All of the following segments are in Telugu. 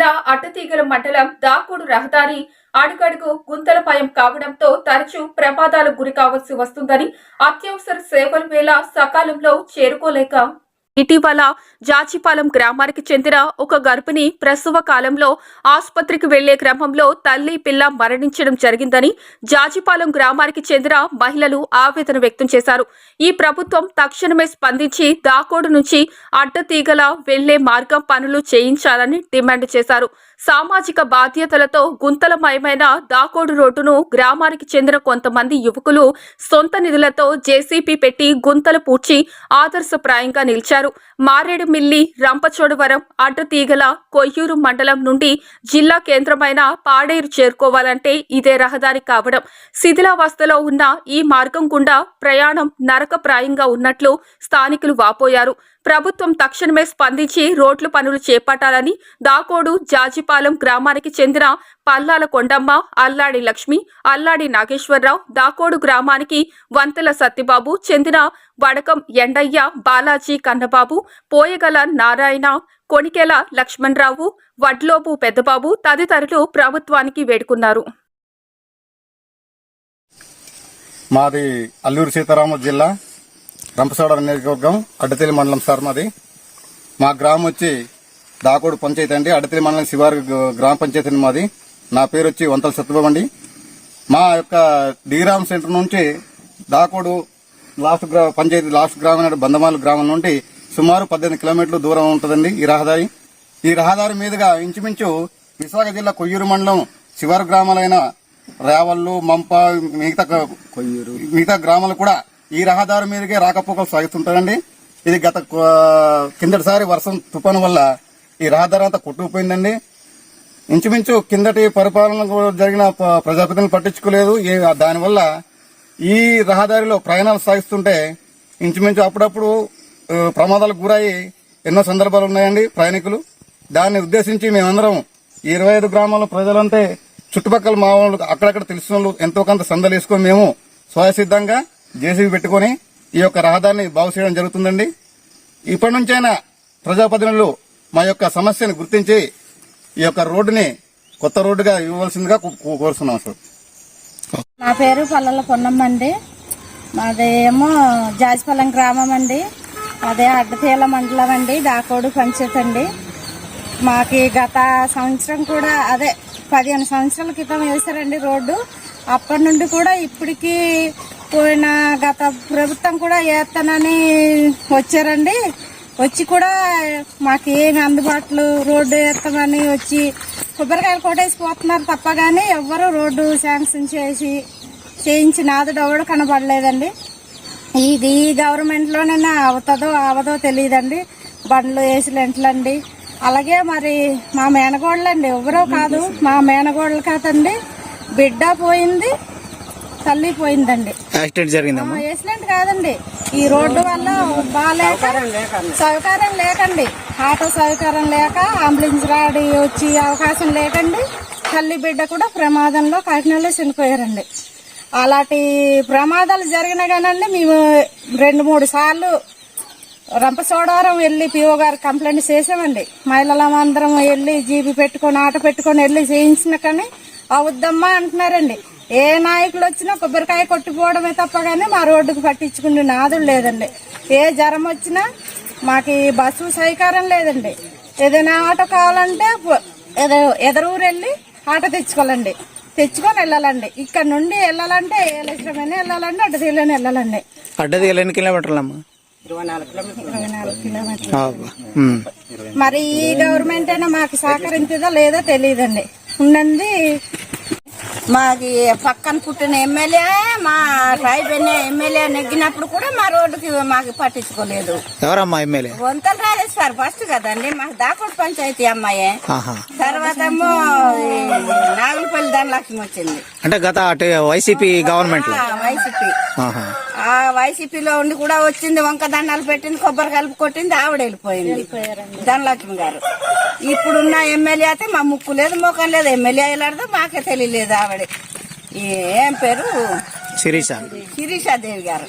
జిల్లా అడ్డతీగల మండలం దాకోడు రహదారి అడుగడుగు గుంతలపాయం కావడంతో తరచూ ప్రమాదాలకు గురి కావాల్సి వస్తుందని అత్యవసర సేవల వేళ సకాలంలో చేరుకోలేక ఇటీవల జాచిపాలెం గ్రామానికి చెందిన ఒక గర్భిణి ప్రసవ కాలంలో ఆసుపత్రికి వెళ్ళే క్రమంలో తల్లి పిల్ల మరణించడం జరిగిందని జాచిపాలెం గ్రామానికి చెందిన మహిళలు ఆవేదన వ్యక్తం చేశారు. ఈ ప్రభుత్వం తక్షణమే స్పందించి దాకోడు నుంచి అడ్డతీగల వెళ్ళే మార్గం పనులు చేయించాలని డిమాండ్ చేశారు. సామాజిక బాధ్యతలతో గుంతలమయమైన దాకోడు రోడ్డును గ్రామానికి చెందిన కొంతమంది యువకులు సొంత నిధులతో జేసీపీ పెట్టి గుంతలు పూడ్చి ఆదర్శప్రాయంగా నిలిచారు. మారేడుమిల్లి రంపచోడవరం అడ్డతీగల కొయ్యూరు మండలం నుండి జిల్లా కేంద్రమైన పాడేరు చేరుకోవాలంటే ఇదే రహదారి కావడం. శిథిలావస్థలో ఉన్న ఈ మార్గం గుండా ప్రయాణం నరకప్రాయంగా ఉన్నట్లు స్థానికులు వాపోయారు. ప్రభుత్వం తక్షణమే స్పందించి రోడ్లు పనులు చేపట్టాలని దాకోడు జాజిపాలెం గ్రామానికి చెందిన పల్లాల కొండమ్మ అల్లాడి లక్ష్మి అల్లాడి నాగేశ్వరరావు దాకోడు గ్రామానికి వంతెల సత్యబాబు చెందిన వడకం ఎండయ్య బాలాజీ కన్నబాబు పోయగల నారాయణ కొణికెల లక్ష్మణరావు వడ్లోపు పెద్దబాబు తదితరులు ప్రభుత్వానికి వేడుకున్నారు. మాది అల్లూరు సీతారామ జిల్లా. రంపసోడ నియోజకవర్గం అడ్డతెలి మండలం సార్ మాది. మా గ్రామం వచ్చి దాకోడు పంచాయతీ అండి. అడ్డతెలి మండలం శివారు గ్రామ పంచాయతీ అండి మాది. నా పేరు వచ్చి వంతల సత్యబాబు అండి. మా యొక్క డీరామ్ సెంటర్ నుంచి దాకోడు లాస్ట్ గ్రా పంచాయతీ లాస్ట్ గ్రామం బందమాల గ్రామం నుండి సుమారు పద్దెనిమిది కిలోమీటర్ల దూరం ఉంటుందండి ఈ రహదారి. ఈ రహదారి మీదుగా ఇంచుమించు విశాఖ జిల్లా కొయ్యూరు మండలం శివారు గ్రామాలైన రేవళ్ళు మంప మిగతా కొయ్యూరు. మిగతా గ్రామాలు కూడా ఈ రహదారి మీదకే రాకపోకలు సాగుతుంటాయండి. ఇది గత కిందటిసారి వర్షం తుఫాను వల్ల ఈ రహదారి అంతా కొట్టుకుపోయిందండి. ఇంచుమించు కిందటి పరిపాలన జరిగిన ప్రజాప్రతిని పట్టించుకోలేదు. దానివల్ల ఈ రహదారిలో ప్రయాణాలు సాగిస్తుంటే ఇంచుమించు అప్పుడప్పుడు ప్రమాదాలకు గురయ్యి ఎన్నో సందర్భాలు ఉన్నాయండి ప్రయాణికులు. దాన్ని ఉద్దేశించి మేమందరం ఇరవై ఐదు గ్రామాల ప్రజలంటే చుట్టుపక్కల మా వాళ్ళు అక్కడక్కడ తెలిసిన వాళ్ళు ఎంతో కొంత సందలేసుకొని మేము స్వయసిద్ధంగా జేసీబీ పెట్టుకొని ఈ యొక్క రహదారిని బాగు చేయడం జరుగుతుందండి. ఇప్పటి నుంచైనా ప్రజాప్రతినిధులు మా యొక్క సమస్యను గుర్తించి ఈ యొక్క రోడ్డుని కొత్త రోడ్డుగా ఇవ్వవలసిందిగా కో- కోరుతున్నాం సార్. నా పేరు పల్లెల పొన్నమ్మ అండి. మాదేమో జాజిపల్లం గ్రామం అండి. అదే అడ్డతీల మండలం అండి దాకోడు పంచాయత్ అండి. మాకి గత సంవత్సరం కూడా అదే పదిహేను సంవత్సరాల క్రితం వేశారండి రోడ్డు. అప్పటి నుండి కూడా ఇప్పటికీ పోయిన గత ప్రభుత్వం కూడా వేస్తానని వచ్చారండి. వచ్చి కూడా మాకు ఏమి అందుబాటులో రోడ్డు వేస్తామని వచ్చి కొబ్బరికాయలు కొట్టేసి పోతున్నారు తప్ప కానీ ఎవ్వరు రోడ్డు శాంక్షన్ చేసి చేయించి నాదుడు ఎవడు కనబడలేదండి. ఇది ఈ గవర్నమెంట్లోనైనా అవుతుందో అవదో తెలియదండి బండ్లు వేసిలెంట్లండి అలాగే మరి మా మేనగోళ్ళండి. ఎవరో కాదు మా మేనగోళ్ళు కాదండి. బిడ్డ పోయింది. తల్లి పోయిందండి యాక్సిడెంట్ జరిగిందమ్మా? వేసినట్టు కాదండి. ఈ రోడ్డు వల్ల బాగాలేక సౌకర్యం లేకండి. ఆటో సౌకర్యం లేక అంబులెన్స్ రాడి వచ్చి అవకాశం లేకండి. తల్లి బిడ్డ కూడా ప్రమాదంలో కాకినాడలో చనిపోయారండి. అలాంటి ప్రమాదాలు జరిగినా కానండి మేము రెండు మూడు సార్లు రంపచోడవరం వెళ్ళి పిఓ గారు కంప్లైంట్ చేసామండి మహిళలందరం వెళ్ళి జీబీ పెట్టుకొని ఆట పెట్టుకొని వెళ్ళి చేయించిన కానీ అవుద్దమ్మా అంటున్నారండి. ఏ నాయకులు వచ్చినా కొబ్బరికాయ కొట్టిపోవడమే తప్ప కానీ మా రోడ్డుకు పట్టించుకునే నాదుడు లేదండి. ఏ జ్వరం వచ్చినా మాకు ఈ బస్సు సౌకర్యం లేదండి. ఏదైనా ఆటో కావాలంటే పో- ఎద- ఎదరూరు వెళ్ళి ఆటో తెచ్చుకోవాలండి. తెచ్చుకొని వెళ్ళాలండి. ఇక్కడ నుండి వెళ్ళాలంటే ఏ లక్ష్యమైనా వెళ్ళాలండి అటు తీలోనే వెళ్ళాలండి. అడ్డది ఎన్ని కిలోమీటర్లు. అమ్మా. మరి ఈ గవర్నమెంట్ అయినా మాకు సహకరించదో లేదో తెలియదండి. ఉన్నది మాది పక్కన పుట్టిన ఎమ్మెల్యే మా ట్రైబ్ ఎమ్మెల్యే నెగ్గినప్పుడు కూడా మా రోడ్డుకి మాకు పట్టించుకోలేదు. ఎవరమ్మా ఎమ్మెల్యే? వంతల రాజేశ్వర్ ఫస్ట్ కదండి మాకు దాకోటి పంచాయతీ అమ్మాయి. తర్వాత నాగులపల్లి ధనలక్ష్మి వచ్చింది. అంటే గత వైసీపీ గవర్నమెంట్ వైసీపీ. ఆ వైసీపీలో ఉండి కూడా వచ్చింది వంక దండాలు పెట్టింది కొబ్బరి కలుపు కొట్టింది ఆవిడ వెళ్ళిపోయింది. ధనలక్ష్మి గారు. ఇప్పుడున్న ఎమ్మెల్యే అయితే మా ముక్కు లేదు ముఖం లేదు. ఎమ్మెల్యే వెళ్ళాడదో మాకే తెలియలేదు ఆవిడ. ఏం పేరు? శిరీష. శిరీషాదేవి గారు.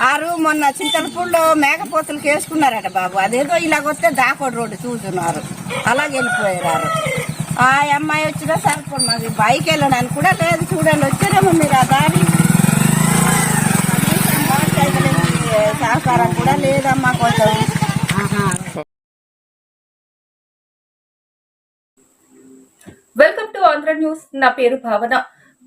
ఆరు మొన్న చింతలపూడిలో మేకపోతులకు వేసుకున్నారట బాబు. అదేదో ఇలాగొస్తే దాకోడు రోడ్డు చూస్తున్నారు. అలాగే వెళ్ళిపోయారు. ఆ అమ్మాయి వచ్చినా సరిపోదు మాది బైక్ వెళ్ళడానికి కూడా లేదు. చూడండి వచ్చారేమో మీరు ఆ దారి కనీసం మోటార్ సైకిల్ వెళ్ళే ఆహారం కూడా లేదమ్మా కొంచెం. Welcome to Andhra news. నా పేరు భావన.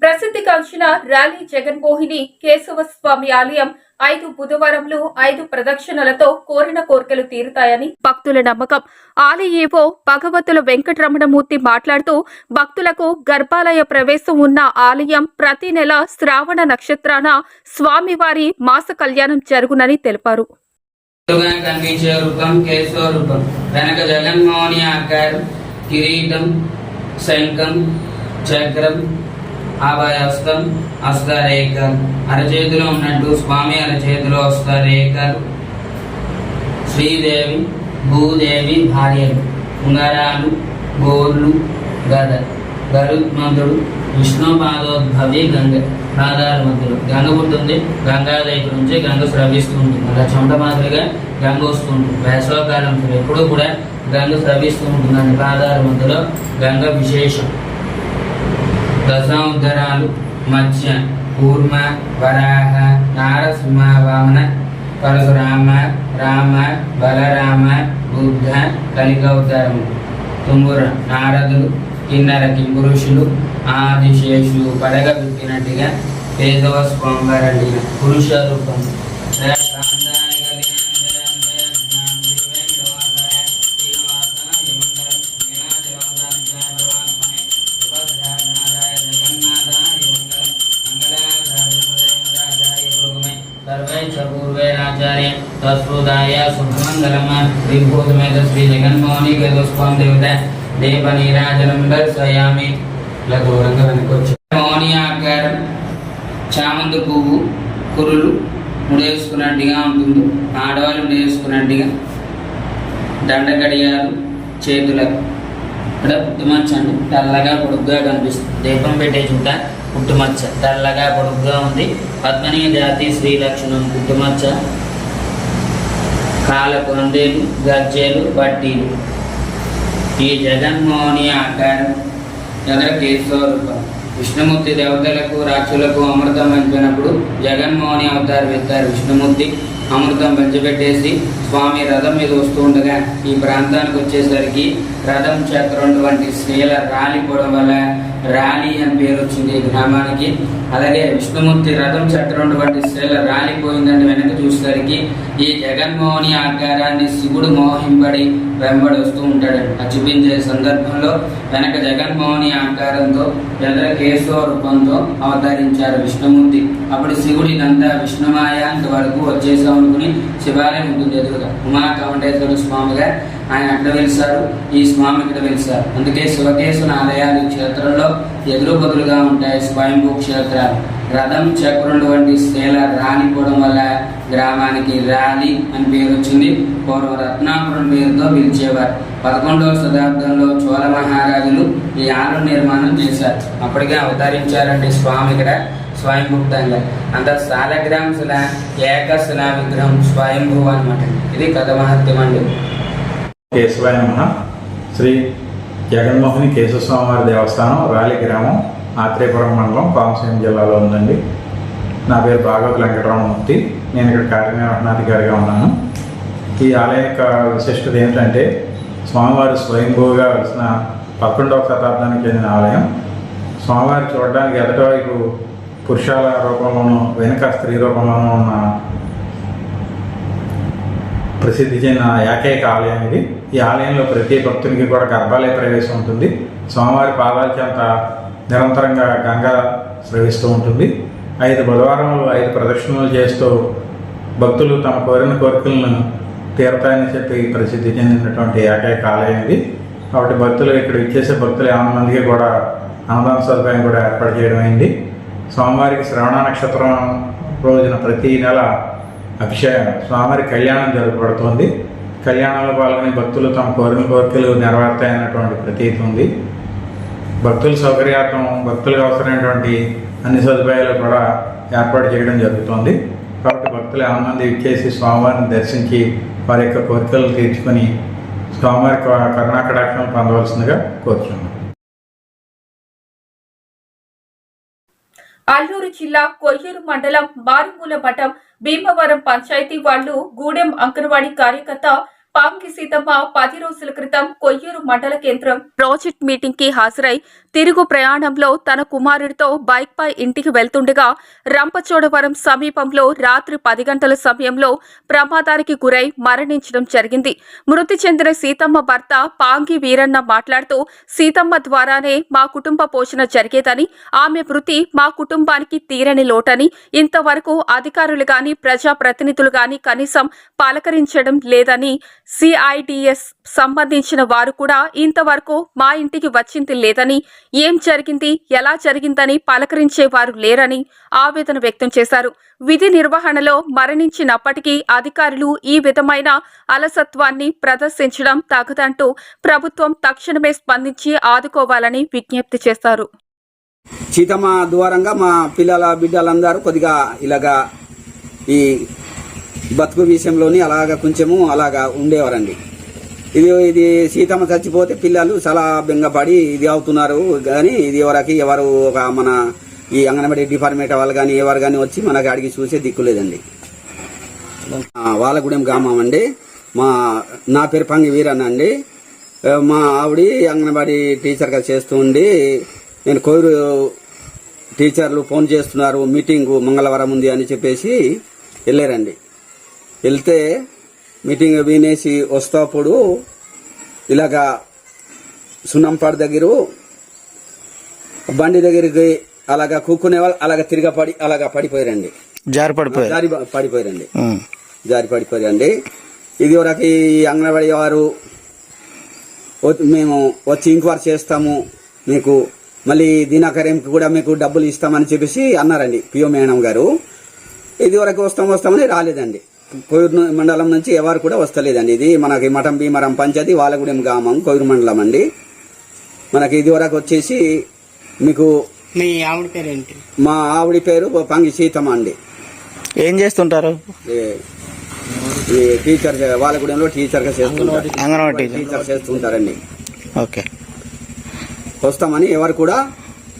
ప్రసిద్ధిగాంచిన ర్యాలీ జగన్మోహిని కేశవ స్వామి ఆలయం ఐదు బుధవారంలో ఐదు ప్రదక్షిణలతో కోరిన కోరికలు తీరుతాయని భక్తుల నమ్మకం. ఆలయేవో భగవతుల వెంకటరమణమూర్తి మాట్లాడుతూ భక్తులకు గర్భాలయ ప్రవేశం ఉన్న ఆలయం ప్రతి నెల శ్రావణ నక్షత్రాన స్వామివారి మాస కళ్యాణం జరుగునని తెలిపారు. కనిపించే రూపం కేశవ రూపం జగన్మోహని ఆకారం కిరీటం శంఖం చక్రం ఆభాయస్తం హస్తరేఖలు అరచేతిలో ఉన్నట్టు స్వామి అరచేతిలో హస్తరేఖలు శ్రీదేవి భూదేవి భార్యలు. ఉంగరాలు గోర్లు గద. గరుత్మంతుడు విష్ణుపాదోద్భవి గంగ. పాదాల మధ్యలో గంగ పుట్టింది గంగా దగ్గర నుంచి గంగ స్రవిస్తుంది అలా చెమట మాదిరిగా గంగ వస్తుంది వేసవకాలం ఎప్పుడూ కూడా గంగ స్రవిస్తూ ఉంటుందండి పాదాల మధ్యలో గంగ విశేషం. దశాంతరాలు మత్స్య కూర్మ వరాహ నారసింహ వామన పరశురామ రామ బలరామ బుద్ధ కలికవతారము. తుమ్ముర నారదులు కిన్నర కింపురుషులు ఆదిశేషు పడగ విప్పినట్టుగా పేదవ స్వామివారండి పురుష రూపం. పూర్వేరాచార్య తస్రుదాయ శుభమంగళమ విభూతమేత శ్రీ జగన్మోహని గోస్వామి దేవత దీప నీరాజనం దర్శయామి ఇలా దూరంగా వెనకొచ్చు మోహని ఆకారం చామంతి పువ్వు కురులు ముడేసుకున్నట్టుగా ఉంటుంది. ఆడవాళ్ళు ముడేసుకున్నట్టుగా. దండ గడియాలు చేతులకు ఇక్కడ పుట్టుమచ్చ అండి తెల్లగా పొడుగ్గా కనిపిస్తుంది. దీపం పెట్టే చూట పుట్టుమచ్చ. తెల్లగా పొడుగ్గా ఉంది. పద్మని జాతి శ్రీ లక్షణం పుట్టుమచ్చ. కాల కొందేలు గజ్జేలు వడ్డీలు. ఈ జగన్మోహని ఆకారం ఎదర విష్ణుమూర్తి దేవతలకు రాక్షులకు అమృతం పంచినప్పుడు జగన్మోహని అవతారం ఎత్తారు విష్ణుమూర్తి. అమృతం పంచిపెట్టేసి స్వామి రథం మీద వస్తూ ఉండగా ఈ ప్రాంతానికి వచ్చేసరికి రథం చక్రం వంటి స్త్రీల రాలిపోవడం వల్ల రాలి అని పేరు వచ్చింది ఈ గ్రామానికి. అలాగే విష్ణుమూర్తి రథం చక్రం వంటి స్త్రీల రాలిపోయిందని వెనక చూసేసరికి ఈ జగన్మోహని ఆకారాన్ని శివుడు మోహింపడి వెంబడి వస్తూ ఉంటాడు ఆ చూపించే సందర్భంలో వెనక జగన్మోహని ఆకారంతో ఎదర కేశవ రూపంతో అవతరించారు విష్ణుమూర్తి. అప్పుడు శివుడు ఇదంతా విష్ణుమాయ వరకు వచ్చేసాం అనుకుని శివాలయం ఉంటుంది. ఎదురుగా ఉమా కమటేశ్వర స్వామిగా ఆయన అక్కడ వెలిసారు ఈ స్వామి ఇక్కడ వెలిసారు అందుకే శివకేశుని ఆలయాలు క్షేత్రంలో ఎదురు బదులుగా ఉంటాయి స్వయంభూ క్షేత్రాలు. రథం చక్రులు వంటి స్త్రీల రానిపోవడం వల్ల గ్రామానికి రాలి అని పేరు వచ్చింది. పూర్వ రత్నాపురం పేరుతో పిలిచేవారు. పదకొండవ శతాబ్దంలో చోళ మహారాజులు ఈ ఆలయం నిర్మాణం చేశారు. అప్పటికే అవతరించారండి స్వామి ఇక్కడ. స్వయంభుక్తంగా అంత శిలా శిల ఏకశిల విగ్రహం స్వయంభూ అనమాట ఇది కథ మహత్యం అండి. కేశవాయ నమ. శ్రీ జగన్మోహని కేశవస్వామివారి దేవస్థానం రాలి గ్రామం ఆత్రేయపురం మండలం కోనసీమ జిల్లాలో ఉందండి. నా పేరు భాగవత్ వెంకటరామమూర్తి. నేను ఇక్కడ కార్యనిర్వహణాధికారిగా ఉన్నాను. ఈ ఆలయం యొక్క విశిష్టత ఏమిటంటే స్వామివారి స్వయంభూగా వెలిసిన పదకొండవ శతాబ్దానికి చెందిన ఆలయం. స్వామివారి చూడడానికి ఎదటివైపు పురుషాల రూపంలోనూ వెనుక స్త్రీ రూపంలోనూ ఉన్న ప్రసిద్ధి చెందిన ఏకైక ఆలయం ఇది. ఈ ఆలయంలో ప్రతి భక్తునికి కూడా గర్భాలయ ప్రవేశం ఉంటుంది. స్వామివారి పాదాల చెంత నిరంతరంగా గంగా స్రవిస్తూ ఉంటుంది. ఐదు బుధవారములు ఐదు ప్రదక్షిణలు చేస్తూ భక్తులు తమ కోరిన కోరికలను తీరతాయని చెప్పి ప్రసిద్ధి చెందినటువంటి ఏకైక ఆలయం ఇది. కాబట్టి భక్తులు ఇక్కడ ఇచ్చేసే భక్తులు యాభై మందికి కూడా అన్నదాన సదుపాయం కూడా ఏర్పాటు చేయడం అయింది స్వామివారికి శ్రవణ నక్షత్రం రోజున ప్రతి నెల అభిషేకం. స్వామివారి కళ్యాణం జరగబడుతోంది. కళ్యాణంలో పాల్గొనే భక్తులు తమ కోరిన కోరికలు నెరవేర్తాయన్నటువంటి ప్రతీతి ఉంది. భక్తుల సౌకర్యార్థం భక్తులకు అవసరమైనటువంటి అన్ని సదుపాయాలు కూడా ఏర్పాటు చేయడం జరుగుతోంది. కాబట్టి భక్తులు చాలా మంది ఇచ్చేసి స్వామివారిని దర్శించి వారి యొక్క కోరికలు తీర్చుకొని స్వామివారి కరుణాకటాక్షం పొందవలసిందిగా కోరుచున్నాం. అల్లూరు జిల్లా కొయ్యూరు మండలం మారుమూల మఠం భీమవరం పంచాయతీ వాళ్ళు గూడెం అంగన్వాడీ కార్యకర్త పాంకి సీతమ్మ పది రోజుల క్రితం కొయ్యూరు మండల కేంద్రం ప్రాజెక్ట్ మీటింగ్కి హాజరై తిరుగు ప్రయాణంలో తన కుమారుడితో బైక్పై ఇంటికి వెళ్తుండగా రంపచోడవరం సమీపంలో రాత్రి పది గంటల సమయంలో ప్రమాదానికి గురై మరణించడం జరిగింది. మృతి చెందిన సీతమ్మ భర్త పాంగి వీరన్న మాట్లాడుతూ సీతమ్మ ద్వారానే మా కుటుంబ పోషణ జరిగేదని ఆమె మృతి మా కుటుంబానికి తీరని లోటని ఇంతవరకు అధికారులు గాని ప్రజాప్రతినిధులు గాని కనీసం పలకరించడం లేదని సిఐడిఎస్ సంబంధించిన వారు కూడా ఇంతవరకు మా ఇంటికి వచ్చింది లేదని ఏం జరిగింది? ఎలా జరిగిందని పలకరించేవారు లేరని ఆవేదన వ్యక్తం చేశారు. విధి నిర్వహణలో మరణించినప్పటికీ అధికారులు ఈ విధమైన అలసత్వాన్ని ప్రదర్శించడం తగదంటూ ప్రభుత్వం తక్షణమే స్పందించి ఆదుకోవాలని విజ్ఞప్తి చేశారు. సీతమ్మ ద్వారంగా మా పిల్లల బిడ్డలందరూ కొద్దిగా ఇలాగా ఈ బతుకు విషయంలోని అలాగా కొంచెము అలాగా ఉండేవారండి. ఇది ఇది సీతమ్మ చచ్చిపోతే పిల్లలు చాలా బెంగపడి ఇది అవుతున్నారు. కానీ ఇది ఎవరికి ఎవరు ఒక మన ఈ అంగన్వాడీ డిపార్ట్మెంట్ వాళ్ళు కానీ ఎవరు కానీ వచ్చి మనకి అడిగి చూసే దిక్కు లేదండి. వాళ్ళగూడెం గ్రామం అండి. మా నా పేరు పంగి వీరన్న అండి. మా ఆవిడ అంగన్వాడీ టీచర్గా చేస్తూ ఉండి నేను కోరు టీచర్లు ఫోన్ చేస్తున్నారు మీటింగు మంగళవారం ఉంది అని చెప్పేసి వెళ్ళారండి. వెళ్తే మీటింగ్ వినేసి వస్తేప్పుడు ఇలాగా సున్నంపాడు దగ్గర బండి దగ్గరికి అలాగా కూకునే వాళ్ళు అలాగా తిరగపడి అలాగా పడిపోయారండి. జారి పడిపోయారు. జారి పడిపోయారండి. జారి పడిపోయారండి. ఇది వరకు ఈ అంగన్వాడీ వారు మేము వచ్చి ఇంక్వైరీ చేస్తాము మీకు మళ్ళీ దినాకర్యంకి కూడా మీకు డబ్బులు ఇస్తామని చెప్పేసి అన్నారండి పిఓ మేడం గారు. ఇది వరకు వస్తాం వస్తామని రాలేదండి. కోయూరు మండలం నుంచి ఎవరు కూడా వస్తలేదండి. ఇది మనకి మఠం భీమరం పంచాయతీ వాళ్ళగూడెం గ్రామం కోయూరు మండలం అండి. మనకి ఇది వరకు వచ్చేసి మీకు మీ ఆవిడ పేరేంటి? మా ఆవిడ పేరు పంగి సీతమ్మ అండి. ఏం చేస్తుంటారు? టీచర్ వాళ్ళగూడెంలో టీచర్గా చేస్తుంటారు. అంగన్వాడీ టీచర్. చేస్తుంటారండి. ఓకే. వస్తామని ఎవరు కూడా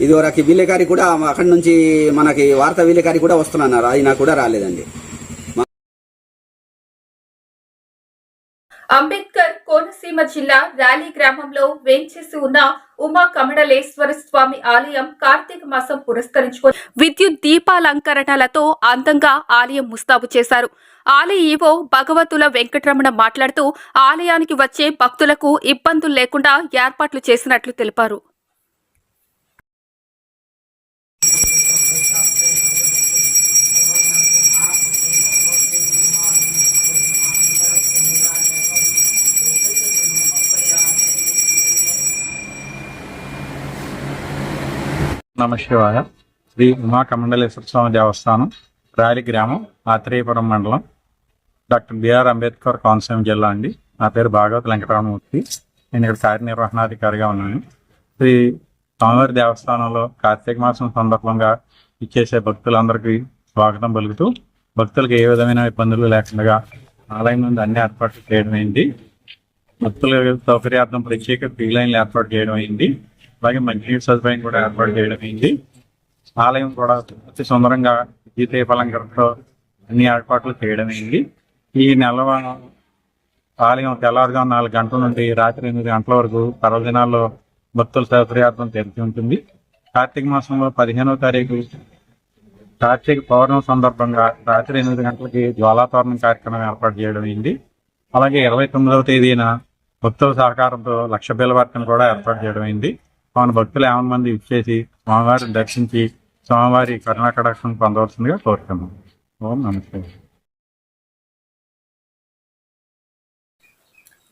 ఇదివరకు విలేకారి కూడా అక్కడి నుంచి మనకి వార్తా విలేకారి కూడా వస్తున్నారు అయినా కూడా రాలేదండి. అంబేద్కర్ కోనసీమ జిల్లా ర్యాలీ గ్రామంలో వేంచేసి ఉన్న ఉమా కమడలేశ్వర స్వామి ఆలయం కార్తీక మాసం పురస్కరించుకొని విద్యుత్ దీపాలంకరణలతో అందంగా ఆలయం ముస్తాబు చేశారు. ఆలయ ఈవో భగవతుల వెంకటరమణ మాట్లాడుతూ ఆలయానికి వచ్చే భక్తులకు ఇబ్బందులు లేకుండా ఏర్పాట్లు చేసినట్లు తెలిపారు. నమశివాయ శ్రీ ఉమా కమండలేశ్వర స్వామి దేవస్థానం రాయలి గ్రామం ఆత్రేయపురం మండలం. డాక్టర్ బిఆర్ అంబేద్కర్ కోనసీమ జిల్లా అండి. నా పేరు భాగవత్ వెంకటరామమూర్తి. నేను ఇక్కడ కార్యనిర్వహణాధికారిగా ఉన్నాను. శ్రీ స్వామివారి దేవస్థానంలో కార్తీక మాసం సందర్భంగా ఇచ్చేసే భక్తులందరికీ స్వాగతం పలుకుతూ భక్తులకు ఏ విధమైన ఇబ్బందులు లేకుండా ఆలయం నుండి అన్ని ఏర్పాట్లు చేయడం అయింది. భక్తుల సౌకర్యార్థం ప్రత్యేక క్యూ లైన్లు ఏర్పాటు చేయడం అయింది. అలాగే మంచినీటి సదుపాయం కూడా ఏర్పాటు చేయడం అయింది ఆలయం కూడా అతి సుందరంగా దీపలంకరణతో అన్ని ఏర్పాట్లు చేయడం అయింది ఈ నెల ఆలయం తెల్లవారుగా నాలుగు గంటల నుండి రాత్రి ఎనిమిది గంటల వరకు పర్వదినాల్లో భక్తుల సౌకర్యార్థం తెరిచి ఉంటుంది. కార్తీక మాసంలో పదిహేనవ తారీఖు కార్తీక పౌర్ణమి సందర్భంగా రాత్రి ఎనిమిది గంటలకి జ్వాలాతోరణం కార్యక్రమం ఏర్పాటు చేయడం అయింది అలాగే ఇరవై తొమ్మిదవ తేదీన భక్తుల సహకారంతో లక్ష బిల్లవర్తను కూడా ఏర్పాటు చేయడం అయింది మన భక్తులు యావన్ మంది ఇచ్చేసి స్వామివారిని దర్శించి స్వామివారి కరుణాకటాక్షం పొందవలసిందిగా కోరుతున్నాం ఓం నమస్తే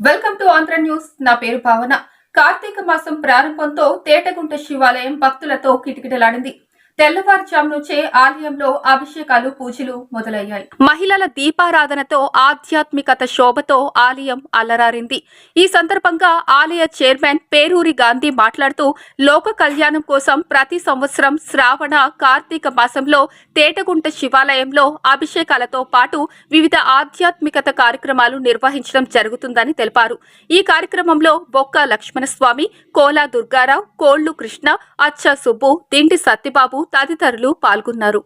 వెల్కమ్ టు ఆంధ్ర న్యూస్. నా పేరు భావన కార్తీక మాసం ప్రారంభంతో తేటగుంట శివాలయం భక్తులతో కిటకిటలాడింది. తెల్లవారుజాము నుంచే ఆలయంలో అభిషేకాలు పూజలు మొదలయ్యాయి. మహిళల దీపారాధనతో ఆధ్యాత్మికత శోభతో ఆలయం అల్లరారింది ఈ సందర్భంగా ఆలయ చైర్మన్ పేరూరి గాంధీ మాట్లాడుతూ లోక కళ్యాణం కోసం ప్రతి సంవత్సరం శ్రావణ కార్తీక మాసంలో తేటగుంట శివాలయంలో అభిషేకాలతో పాటు వివిధ ఆధ్యాత్మికత కార్యక్రమాలు నిర్వహించడం జరుగుతుందని తెలిపారు. ఈ కార్యక్రమంలో బొక్క లక్ష్మణస్వామి కోలా దుర్గారావు కోళ్ళు కృష్ణ అచ్చ సుబ్బు దిండి సత్యబాబు తదితరులు పాల్గొన్నారు.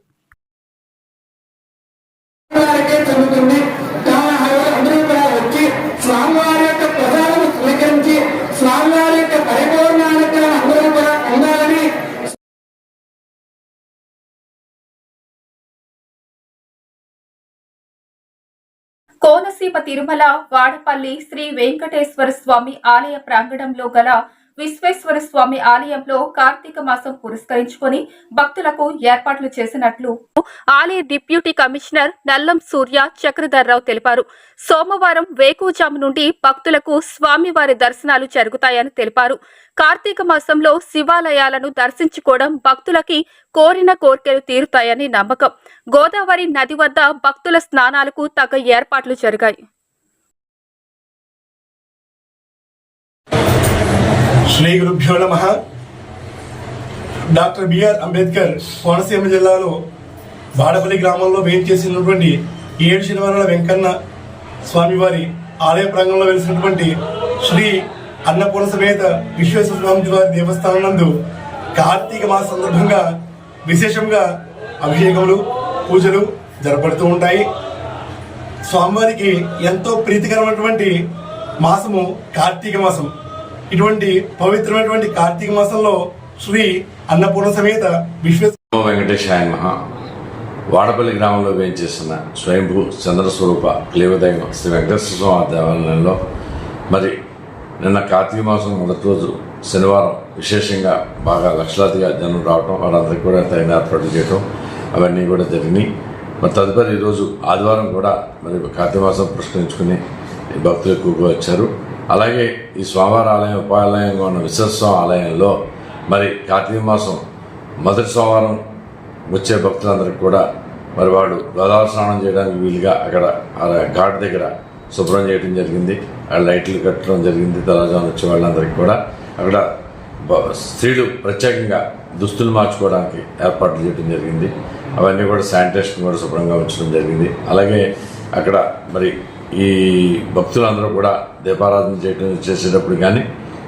స్వామివారి యొక్క ప్రసాదం స్వీకరించి స్వామివారి యొక్క అందరూ కూడా కోనసీమ తిరుమల వాడపల్లి శ్రీ వెంకటేశ్వర స్వామి ఆలయ ప్రాంగణంలో గల విశ్వేశ్వర స్వామి ఆలయంలో కార్తీక మాసం పురస్కరించుకొని భక్తులకు ఏర్పాట్లు చేసినట్లు ఆలయ డిప్యూటీ కమిషనర్ నల్లం సూర్య చక్రధర్రావు తెలిపారు. సోమవారం వేకువజాము నుండి భక్తులకు స్వామివారి దర్శనాలు జరుగుతాయని తెలిపారు. కార్తీక మాసంలో శివాలయాలను దర్శించుకోవడం భక్తులకి కోరిన కోర్కెలు తీరుతాయని నమ్మకం. గోదావరి నది వద్ద భక్తుల స్నానాలకు తగ్గ ఏర్పాట్లు జరిగాయి. శ్రీ గురుభ్యో నమ. డాక్టర్ బిఆర్ అంబేద్కర్ కోనసీమ జిల్లాలో బాడపల్లి గ్రామంలో వేయించేసినటువంటి ఏడు శనివారాల వెంకన్న స్వామివారి ఆలయ ప్రాంగణంలో వెలిసినటువంటి శ్రీ అన్నపూర్ణ సమేత విశ్వేశ్వర స్వామి వారి దేవస్థానం నందు కార్తీక మాస సందర్భంగా విశేషంగా అభిషేకములు పూజలు జరపడుతూ ఉంటాయి. స్వామివారికి ఎంతో ప్రీతికరమైనటువంటి మాసము కార్తీక మాసం. ఇటువంటి పవిత్రమైనటువంటి కార్తీక మాసంలో శ్రీ అన్నపూర్ణ సమేత విశ్వ వెంకటేశాయ మహా వాడపల్లి గ్రామంలో వేయించేసిన స్వయంభూ చంద్రస్వరూప క్లీవదైవం శ్రీ వెంకటేశ్వర స్వామి దేవాలయంలో మరి నిన్న కార్తీక మాసం మొదటి రోజు శనివారం విశేషంగా బాగా లక్షలాదిగా జనం రావటం వాళ్ళందరికీ కూడా తగిన ఏర్పాట్లు చేయటం అవన్నీ కూడా జరిగినాయి. మరి తదుపరి ఈరోజు ఆదివారం కూడా మరి కార్తీక మాసం పురస్కరించుకుని భక్తులు ఎక్కువగా వచ్చారు. అలాగే ఈ స్వామివారి ఆలయం ఉపాలయంగా ఉన్న విశ్వస్వామి ఆలయంలో మరి కార్తీక మాసం మొదటి సోమవారం వచ్చే భక్తులందరికీ కూడా మరి వాడు గోదావరి స్నానం చేయడానికి వీలుగా అక్కడ ఘాట్ దగ్గర శుభ్రం చేయడం జరిగింది. ఆ లైట్లు కట్టడం జరిగింది. తెల్లజామున వచ్చే వాళ్ళందరికీ కూడా అక్కడ స్త్రీలు ప్రత్యేకంగా దుస్తులు మార్చుకోవడానికి ఏర్పాట్లు చేయడం జరిగింది. అవన్నీ కూడా శానిటేషన్ కూడా శుభ్రంగా ఉంచడం జరిగింది. అలాగే అక్కడ మరి ఈ భక్తులందరూ కూడా దీపారాధన చేయడం చేసేటప్పుడు కానీ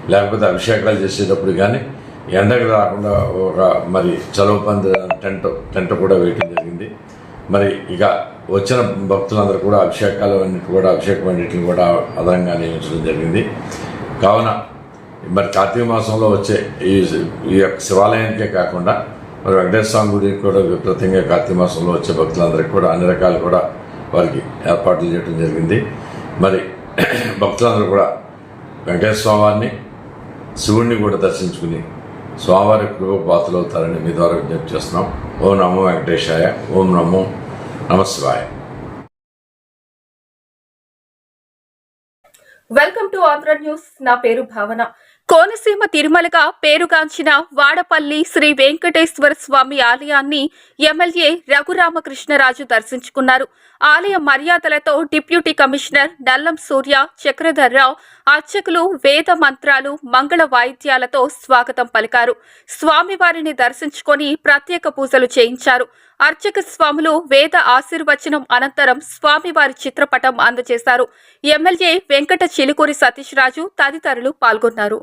లేకపోతే అభిషేకాలు చేసేటప్పుడు కానీ ఎండకు రాకుండా ఒక మరి చలువ పంది టెంట్ టెంట్ కూడా వేయటం జరిగింది. మరి ఇక వచ్చిన భక్తులందరూ కూడా అభిషేకాలు అన్నిటి కూడా అభిషేకం అన్నింటిని కూడా అదనంగా నియమించడం జరిగింది. కావున మరి కార్తీక మాసంలో వచ్చే ఈ ఈ యొక్క శివాలయానికే కాకుండా మరి వెంకటేశ్వర స్వామి గుడికి కూడా విపరీతంగా కార్తీక మాసంలో వచ్చే భక్తులందరికీ కూడా అన్ని రకాలు కూడా వారికి ఏర్పాట్లు చేయడం జరిగింది. మరి భక్తులందరూ కూడా వెంకటేశ్వర స్వామివారిని శివుణ్ణి కూడా దర్శించుకుని స్వామివారి కృప పాత్రలు అవుతారని మీ ద్వారా విజ్ఞప్తి చేస్తున్నాం. ఓం నమో వెంకటేశాయ ఓం నమో నమశివాయ వెల్కమ్ టు ఆంధ్ర న్యూస్. నా పేరు భావన. కోనసీమ తిరుమలగా పేరుగాంచిన వాడపల్లి శ్రీ వెంకటేశ్వర స్వామి ఆలయాన్ని ఎమ్మెల్యే రఘురామకృష్ణరాజు దర్శించుకున్నారు. ఆలయ మర్యాదలతో డిప్యూటీ కమిషనర్ నల్లం సూర్య చక్రధర్రావు అర్చకులు వేద మంత్రాలు మంగళ వాయిద్యాలతో స్వాగతం పలికారు. స్వామివారిని దర్శించుకొని ప్రత్యేక పూజలు చేయించారు. అర్చక స్వాములు వేద ఆశీర్వచనం అనంతరం స్వామివారి చిత్రపటం అందజేశారు. ఎమ్మెల్యే వెంకట చిలుకూరి సతీష్ రాజు తదితరులు పాల్గొన్నారు.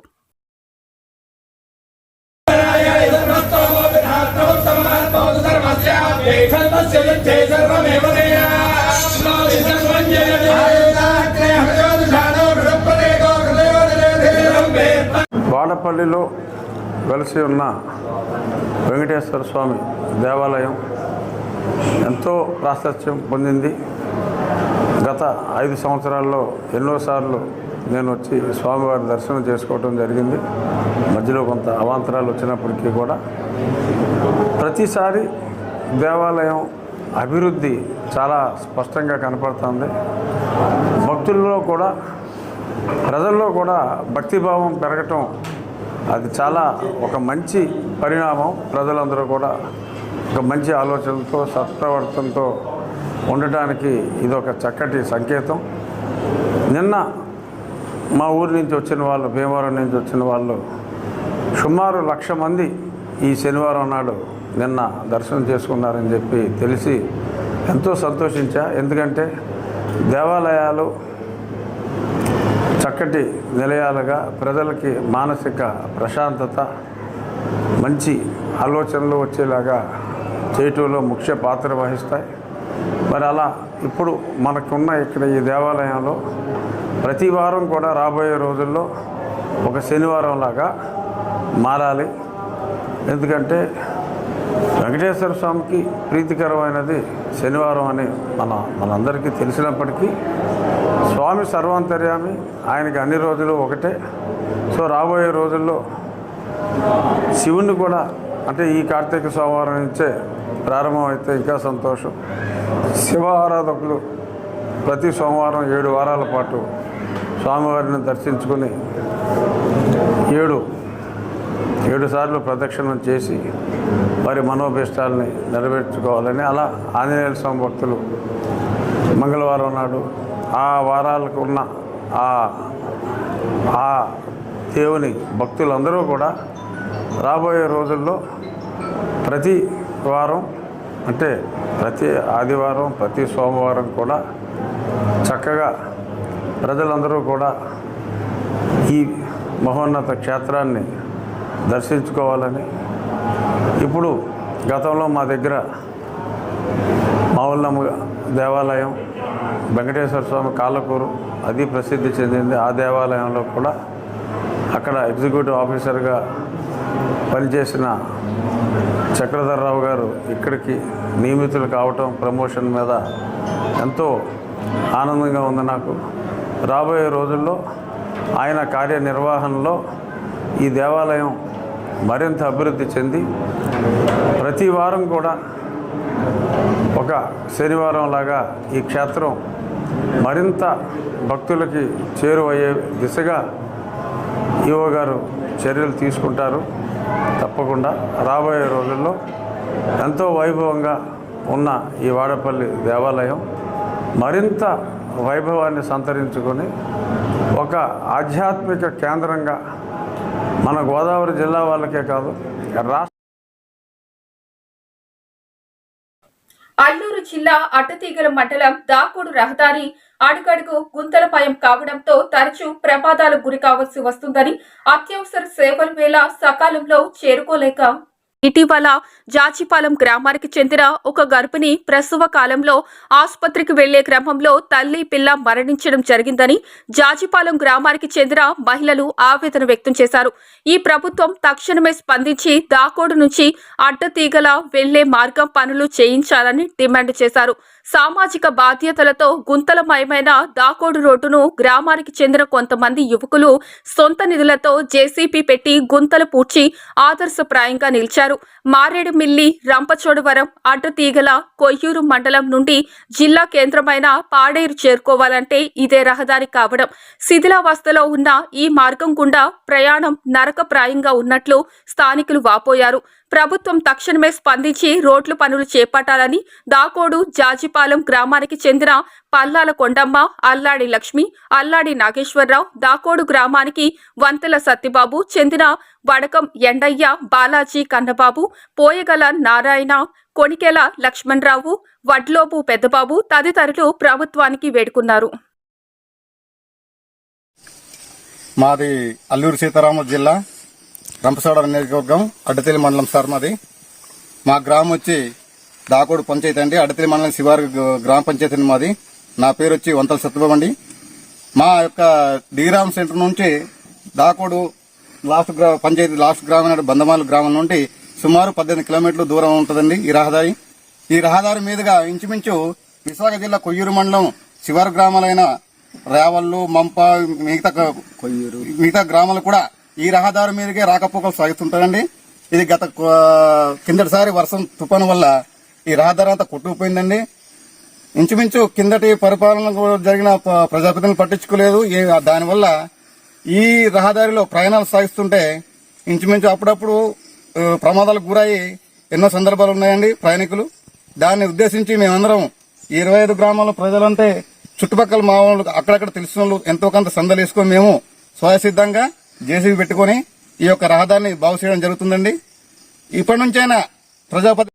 వాడపల్లిలో వెలసి ఉన్న వెంకటేశ్వర స్వామి దేవాలయం ఎంతో ప్రాశస్త్యం పొందింది. గత ఐదు సంవత్సరాల్లో ఎన్నోసార్లు నేను వచ్చి స్వామివారి దర్శనం చేసుకోవటం జరిగింది. మధ్యలో కొంత అవాంతరాలు వచ్చినప్పటికీ కూడా ప్రతిసారి దేవాలయం అభివృద్ధి చాలా స్పష్టంగా కనపడుతుంది. భక్తుల్లో కూడా ప్రజల్లో కూడా భక్తిభావం పెరగటం అది చాలా ఒక మంచి పరిణామం. ప్రజలందరూ కూడా ఒక మంచి ఆలోచనతో సత్ప్రవర్తనతో ఉండటానికి ఇదొక చక్కటి సంకేతం. నిన్న మా ఊరి నుంచి వచ్చిన వాళ్ళు భీమవరం నుంచి వచ్చిన వాళ్ళు సుమారు లక్ష మంది ఈ శనివారం నాడు నిన్న దర్శనం చేసుకున్నారని చెప్పి తెలిసి ఎంతో సంతోషించా. ఎందుకంటే దేవాలయాలు చక్కటి నిలయాలుగా ప్రజలకి మానసిక ప్రశాంతత మంచి ఆలోచనలు వచ్చేలాగా చేయటంలో ముఖ్య పాత్ర వహిస్తాయి. మరి అలా ఇప్పుడు మనకున్న ఇక్కడ ఈ దేవాలయంలో ప్రతి వారం కూడా రాబోయే రోజుల్లో ఒక శనివారం లాగా మారాలి. ఎందుకంటే వెంకటేశ్వర స్వామికి ప్రీతికరమైనది శనివారం అని మన మనందరికీ తెలిసినప్పటికీ స్వామి సర్వాంతర్యామి ఆయనకి అన్ని రోజులు ఒకటే. సో రాబోయే రోజుల్లో శివుణ్ణి కూడా అంటే ఈ కార్తీక సోమవారం నుంచే ప్రారంభమైతే ఇంకా సంతోషం. శివ ఆరాధకులు ప్రతి సోమవారం ఏడు వారాల పాటు స్వామివారిని దర్శించుకొని ఏడు ఏడు సార్లు ప్రదక్షిణం చేసి వారి మనోభీష్టాలని నెరవేర్చుకోవాలని అలా ఆంజనేయ స్వామి భక్తులు మంగళవారం నాడు ఆ వారాలకు ఉన్న ఆ ఆ దేవుని భక్తులందరూ కూడా రాబోయే రోజుల్లో ప్రతి వారం అంటే ప్రతి ఆదివారం ప్రతి సోమవారం కూడా చక్కగా ప్రజలందరూ కూడా ఈ మహోన్నత క్షేత్రాన్ని దర్శించుకోవాలని ఇప్పుడు గతంలో మా దగ్గర మావులమ్మ దేవాలయం వెంకటేశ్వర స్వామి కాళ్ళకూరు అది ప్రసిద్ధి చెందింది. ఆ దేవాలయంలో కూడా అక్కడ ఎగ్జిక్యూటివ్ ఆఫీసర్గా పనిచేసిన చక్రధర్రావు గారు ఇక్కడికి నియమితులు కావటం ప్రమోషన్ మీద ఎంతో ఆనందంగా ఉంది నాకు. రాబోయే రోజుల్లో ఆయన కార్యనిర్వహణలో ఈ దేవాలయం మరింత అభివృద్ధి చెంది ప్రతి వారం కూడా ఒక శనివారం లాగా ఈ క్షేత్రం మరింత భక్తులకి చేరువయ్యే దిశగా ఈవో గారు చర్యలు తీసుకుంటారు. తప్పకుండా రాబోయే రోజుల్లో ఎంతో వైభవంగా ఉన్న ఈ వాడపల్లి దేవాలయం మరింత వైభవాన్ని సంతరించుకొని ఒక ఆధ్యాత్మిక కేంద్రంగా మన గోదావరి జిల్లా వాళ్ళకే కాదు రాష్ట్ర అల్లూరు జిల్లా అడ్డతీగల మండలం దాకోడు రహదారి అడుగడుగు గుంతలపాయం కావడంతో తరచూ ప్రమాదాలకు గురి కావాల్సి వస్తుందని అత్యవసర సేవల వేళ సకాలంలో చేరుకోలేక ఇటీవల జాచిపాలెం గ్రామానికి చెందిన ఒక గర్భిణి ప్రసవ కాలంలో ఆసుపత్రికి వెళ్ళే క్రమంలో తల్లి పిల్ల మరణించడం జరిగిందని జాచిపాలెం గ్రామానికి చెందిన మహిళలు ఆవేదన వ్యక్తం చేశారు. ఈ ప్రభుత్వం తక్షణమే స్పందించి దాకోడు నుంచి అడ్డతీగల వెళ్ళే మార్గం పనులు చేయించాలని డిమాండ్ చేశారు. సామాజిక బాధ్యతలతో గుంతలమయమైన దాకోడు రోడ్డును గ్రామానికి చెందిన కొంతమంది యువకులు సొంత నిధులతో జేసీపీ పెట్టి గుంతలు పూడ్చి ఆదర్శప్రాయంగా నిలిచారు. మారేడుమిల్లి రంపచోడవరం అడ్డతీగల కొయ్యూరు మండలం నుండి జిల్లా కేంద్రమైన పాడేరు చేరుకోవాలంటే ఇదే రహదారి కావడం. శిథిలావస్థలో ఉన్న ఈ మార్గం గుండా ప్రయాణం నరకప్రాయంగా ఉన్నట్లు స్థానికులు వాపోయారు. ప్రభుత్వం తక్షణమే స్పందించి రోడ్లు పనులు చేపట్టాలని దాకోడు జాజిపాలెం గ్రామానికి చెందిన పల్లాల కొండమ్మ అల్లాడి లక్ష్మి అల్లాడి నాగేశ్వరరావు దాకోడు గ్రామానికి వంతెల సత్యబాబు చెందిన వడకం ఎండయ్య బాలాజీ కన్నబాబు పోయగల నారాయణ కొనికెల లక్ష్మణరావు వడ్లోపు పెద్దబాబు తదితరులు ప్రభుత్వానికి వేడుకున్నారు. మాది అల్లూరు సీతారామ జిల్లా. రంపచోడ నియోజకవర్గం అడ్డతెలి మండలం సార్ మాది. మా గ్రామం వచ్చి దాకోడు పంచాయతీ అండి. అడ్డతెలి మండలం శివారు గ్రామ పంచాయతీ మాది. నా పేరు వచ్చి వంతల సత్యబాబు అండి. మా యొక్క డిగ్రామ్ సెంటర్ నుంచి దాకోడు లాస్ట్ గ్రా పంచాయతీ లాస్ట్ గ్రామం బందమాల గ్రామం నుండి సుమారు పద్దెనిమిది కిలోమీటర్ల దూరం ఉంటుందండి ఈ రహదారి. ఈ రహదారి మీదుగా ఇంచుమించు విశాఖ జిల్లా కొయ్యూరు మండలం శివారు గ్రామాలైన రేవళ్ళు మంప మిగతా కొయ్యూరు. మిగతా గ్రామాలు కూడా ఈ రహదారి మీదకే రాకపోకలు సాగుతుంటాయండి. ఇది గత కిందటిసారి వర్షం తుఫాను వల్ల ఈ రహదారి అంతా కొట్టుకుపోయిందండి. ఇంచుమించు కిందటి పరిపాలన జరిగిన ప్రజాప్రతిని పట్టించుకోలేదు. దానివల్ల ఈ రహదారిలో ప్రయాణాలు సాగిస్తుంటే ఇంచుమించు అప్పుడప్పుడు ప్రమాదాలకు గురయ్యి ఎన్నో సందర్భాలు ఉన్నాయండి ప్రయాణికులు. దాన్ని ఉద్దేశించి మేమందరం ఇరవై ఐదు గ్రామాల ప్రజలంటే చుట్టుపక్కల మా వాళ్ళు అక్కడక్కడ తెలిసిన వాళ్ళు ఎంతో కొంత సందలేసుకొని మేము స్వయసిద్ధంగా జేసీబీ పెట్టుకుని ఈ యొక్క రహదారిని బాగు చేయడం జరుగుతుందండి. ఇప్పటి నుంచైనా ప్రజాపతి